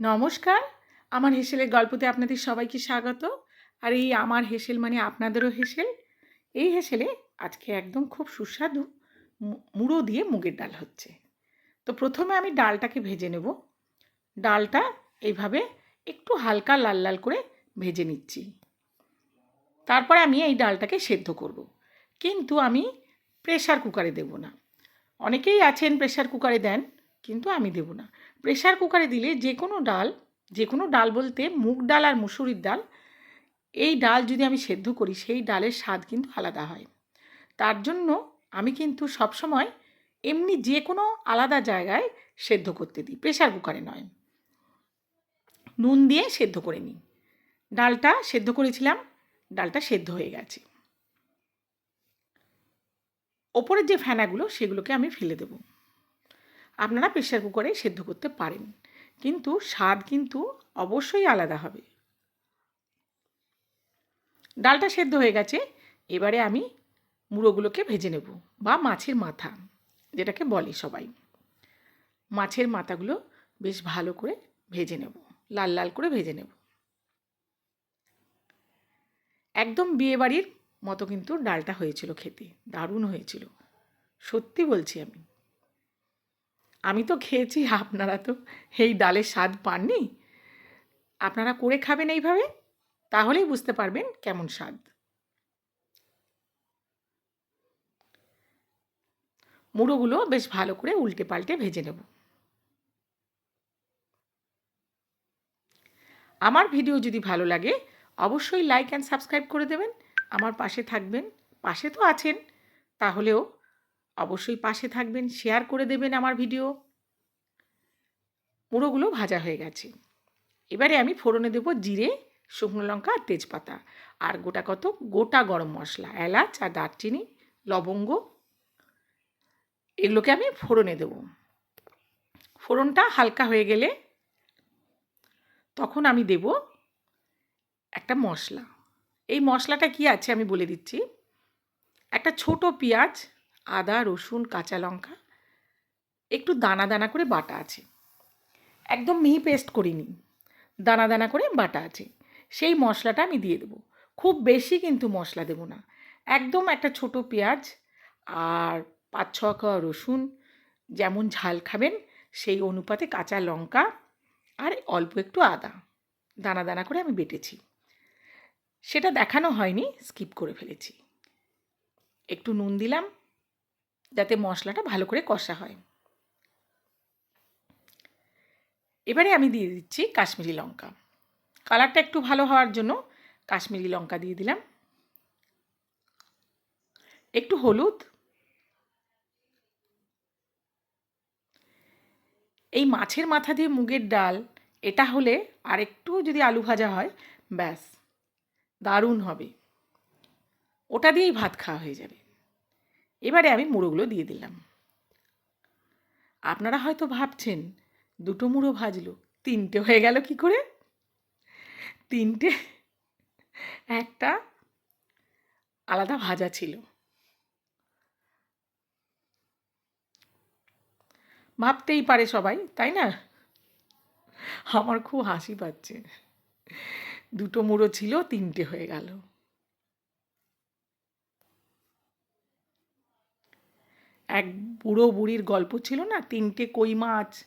নমস্কার। আমার হেসেলের গল্পতে আপনাদের সবাইকে স্বাগত। আর এই আমার হেসেল মানে আপনাদেরও হেসেল। এই হেসেলে আজকে একদম খুব সুস্বাদু মুড়ো দিয়ে মুগের ডাল হচ্ছে। তো প্রথমে আমি ডালটাকে ভেজে নেব। ডালটা এইভাবে একটু হালকা লাল লাল করে ভেজে নিচ্ছি। তারপরে আমি এই ডালটাকে সেদ্ধ করব। কিন্তু আমি প্রেশার কুকারে দেব না। অনেকেই আছেন প্রেশার কুকারে দেন, কিন্তু আমি দেব না। প্রেশার কুকারে দিলে যে কোনো ডাল, যে কোনো ডাল বলতে মুগ ডাল আর মুসুরির ডাল, এই ডাল যদি আমি সেদ্ধ করি, সেই ডালের স্বাদ কিন্তু আলাদা হয়। তার জন্য আমি কিন্তু সবসময় এমনি যে কোনো আলাদা জায়গায় সেদ্ধ করতে দিই প্রেশার কুকারে নয়। নুন দিয়ে সেদ্ধ করে নিই। ডালটা সেদ্ধ করেছিলাম, ডালটা সেদ্ধ হয়ে গেছে। ওপরের যে ফেনাগুলো, সেগুলোকে আমি ফেলে দেবো। আপনারা প্রেশার কুকারে সেদ্ধ করতে পারেন। কিন্তু স্বাদ কিন্তু অবশ্যই আলাদা হবে। ডালটা সেদ্ধ হয়ে গেছে, এবারে আমি মুড়োগুলোকে ভেজে নেব বা মাছের মাথা, যেটাকে বলে সবাই। মাছের মাথাগুলো বেশ ভালো করে ভেজে নেব, লাল লাল করে ভেজে নেব। একদম বিয়েবাড়ির মতো কিন্তু ডালটা হয়েছিল খেতে, দারুণ হয়েছিল। সত্যি বলছি আমি। আমি তো খেয়েছি, আপনারা তো এই ডালের স্বাদ পাননি? আপনারা করে খাবেন এইভাবে? তাহলেই বুঝতে পারবেন কেমন স্বাদ। মুড়োগুলো বেশ ভালো করে উল্টে পাল্টে ভেজে নেব। আমার ভিডিও যদি ভালো লাগে, অবশ্যই লাইক অ্যান্ড সাবস্ক্রাইব করে দেবেন। আমার পাশে থাকবেন, পাশে তো আছেন। তাহলেও অবশ্যই পাশে থাকবেন শেয়ার করে দেবেন আমার ভিডিও মুড়োগুলো ভাজা হয়ে গেছে। এবারে আমি ফোড়নে দেবো জিরে, শুকনো লঙ্কা আর তেজপাতা। আর গোটা কত গোটা গরম মশলা, এলাচ আর দারচিনি, লবঙ্গ। এগুলোকে আমি ফোড়নে দেব। ফোড়নটা হালকা হয়ে গেলে তখন আমি দেব একটা মশলা। এই মশলাটা কি আছে আমি বলে দিচ্ছি। একটা ছোট পেঁয়াজ আদা, রসুন, কাঁচা লঙ্কা, একটু দানা দানা করে বাটা আছে। একদম মিহি পেস্ট করিনি। দানা দানা করে বাটা আছে। সেই মশলাটা আমি দিয়ে দেবো। খুব বেশি কিন্তু মশলা দেবো না। একদম একটা ছোট পেঁয়াজ আর পাঁচ ছ রসুন যেমন ঝাল খাবেন, সেই অনুপাতে কাঁচা লঙ্কা আর অল্প একটু আদা দানা দানা করে আমি বেটেছি। সেটা দেখানো হয়নি, স্কিপ করে ফেলেছি। একটু নুন দিলাম। যাতে মশলাটা ভালো করে কষা হয়। এবারে আমি দিয়ে দিচ্ছি কাশ্মীরি লঙ্কা। কালারটা একটু ভালো হওয়ার জন্য কাশ্মীরি লঙ্কা দিয়ে দিলাম। একটু হলুদ। এই মাছের মাথা দিয়ে মুগের ডাল, এটা হলে আর একটু যদি আলু ভাজা হয়, ব্যাস, দারুণ হবে। ওটা দিয়েই ভাত খাওয়া হয়ে যাবে। এবারে আমি মুড়োগুলো দিয়ে দিলাম। আপনারা হয়তো ভাবছেন, দুটো মুড়ো ভাজলো, তিনটে হয়ে গেল কি করে? তিনটে, একটা আলাদা ভাজা ছিল। ভাবতেই পারে সবাই, তাই না? আমার খুব হাসি পাচ্ছে। দুটো মুড়ো ছিল, তিনটে হয়ে গেল। এক বুড়ো বুড়ির গল্প ছিল না? তিনটে কই মাছ।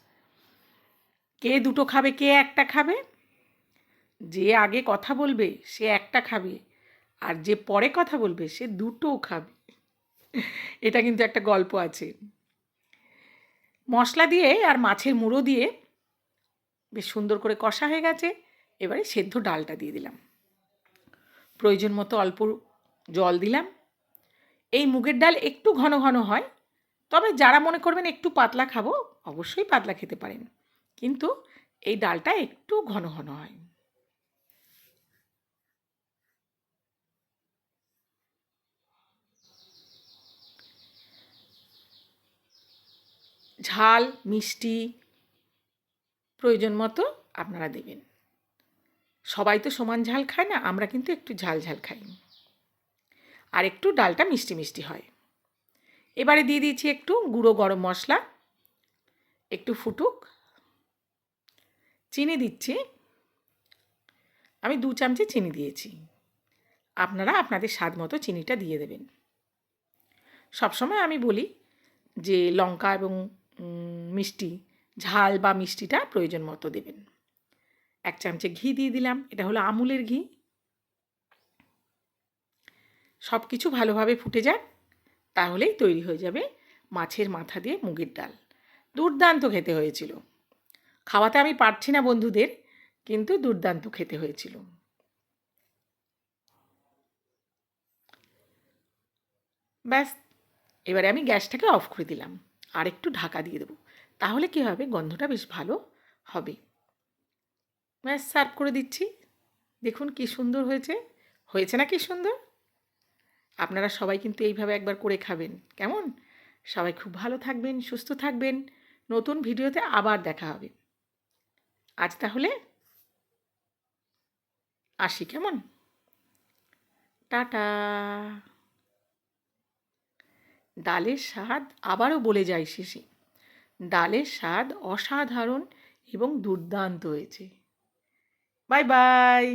কে দুটো খাবে, কে একটা খাবে? যে আগে কথা বলবে, সে একটা খাবে। আর যে পরে কথা বলবে, সে দুটোও খাবে। এটা কিন্তু একটা গল্প আছে। মশলা দিয়ে আর মাছের মুড়ো দিয়ে বেশ সুন্দর করে কষা হয়ে গেছে। এবারে সেদ্ধ ডালটা দিয়ে দিলাম। প্রয়োজন মতো অল্প জল দিলাম। এই মুগের ডাল একটু ঘন ঘন হয় তবে যারা মনে করবেন একটু পাতলা খাব, অবশ্যই পাতলা খেতে পারেন। কিন্তু এই ডালটা একটু ঘন ঘন হয়। ঝাল, মিষ্টি প্রয়োজন মতো আপনারা দেবেন। সবাই তো সমান ঝাল খায় না, আমরা কিন্তু একটু ঝাল ঝাল খাই। আর একটু ডালটা মিষ্টি মিষ্টি হয়। এবারে দিয়ে দিয়েছি একটু গুঁড়ো গরম মশলা, একটু ফুটুক, চিনি দিচ্ছি। আমি দু চামচে চিনি দিয়েছি। আপনারা আপনাদের স্বাদ মতো চিনিটা দিয়ে দেবেন। সবসময় আমি বলি যে লঙ্কা এবং মিষ্টি, ঝাল বা মিষ্টিটা প্রয়োজন মতো দেবেন। এক চামচে ঘি দিয়ে দিলাম, এটা হলো আমুলের ঘি। সব কিছু ভালোভাবে ফুটে যাক। তাহলেই তৈরি হয়ে যাবে মাছের মাথা দিয়ে মুগের ডাল। দুর্দান্ত খেতে হয়েছিল। খাওয়াতে আমি পারছি না বন্ধুদের, কিন্তু দুর্দান্ত খেতে হয়েছিল। ব্যাস, এবারে আমি গ্যাসটাকে অফ করে দিলাম। আর একটু ঢাকা দিয়ে দেবো। তাহলে কী হবে? গন্ধটা বেশ ভালো হবে। ব্যাস, সার্ভ করে দিচ্ছি। দেখুন কি সুন্দর হয়েছে। হয়েছে না কি সুন্দর? আপনারা সবাই কিন্তু এইভাবে একবার করে খাবেন। কেমন? সবাই খুব ভালো থাকবেন, সুস্থ থাকবেন। নতুন ভিডিওতে আবার দেখা হবে। আজ তাহলে আসি, কেমন? টাটা। ডালের স্বাদ আবারও বলে যাই শেষে। ডালের স্বাদ অসাধারণ এবং দুর্দান্ত হয়েছে। Bye bye.